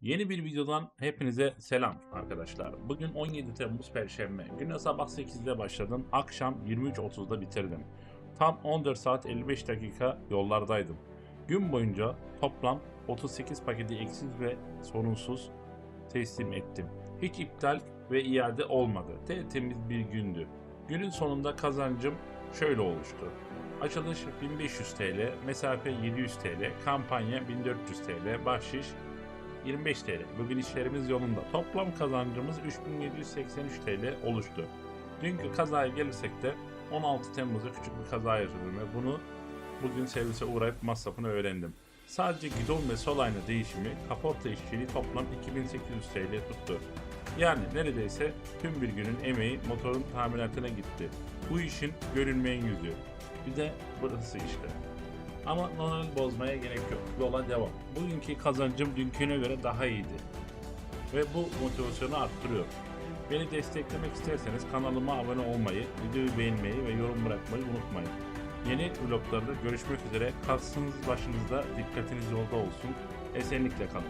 Yeni bir videodan hepinize selam arkadaşlar. Bugün 17 Temmuz Perşembe. Güne sabah 8'de başladım. Akşam 23.30'da bitirdim. Tam 14 saat 55 dakika yollardaydım. Gün boyunca toplam 38 paketi eksiz ve sorunsuz teslim ettim. Hiç iptal ve iade olmadı. Tertemiz bir gündü. Günün sonunda kazancım şöyle oluştu. Açılış 1500 TL, mesafe 700 TL, kampanya 1400 TL, bahşiş 25 TL. Bugün işlerimiz yolunda. Toplam kazancımız 3783 TL oluştu. Dünkü kazaya gelirsek de 16 Temmuz'da küçük bir kaza yaşadım ve bunu bugün servise uğrayıp masrafını öğrendim. Sadece gidon ve sol ayna değişimi kaporta işçiliği toplam 2800 TL tuttu. Yani neredeyse tüm bir günün emeği motorun tamiratına gitti. Bu işin görünmeyen yüzü. Bir de burası işte. Ama moral bozmaya gerek yok. Yola devam. Bugünkü kazancım dünküne göre daha iyiydi. Ve bu motivasyonu arttırıyor. Beni desteklemek isterseniz kanalıma abone olmayı, videoyu beğenmeyi ve yorum bırakmayı unutmayın. Yeni vloglarda görüşmek üzere. Kalsınız başınızda, dikkatiniz yolda olsun. Esenlikle kalın.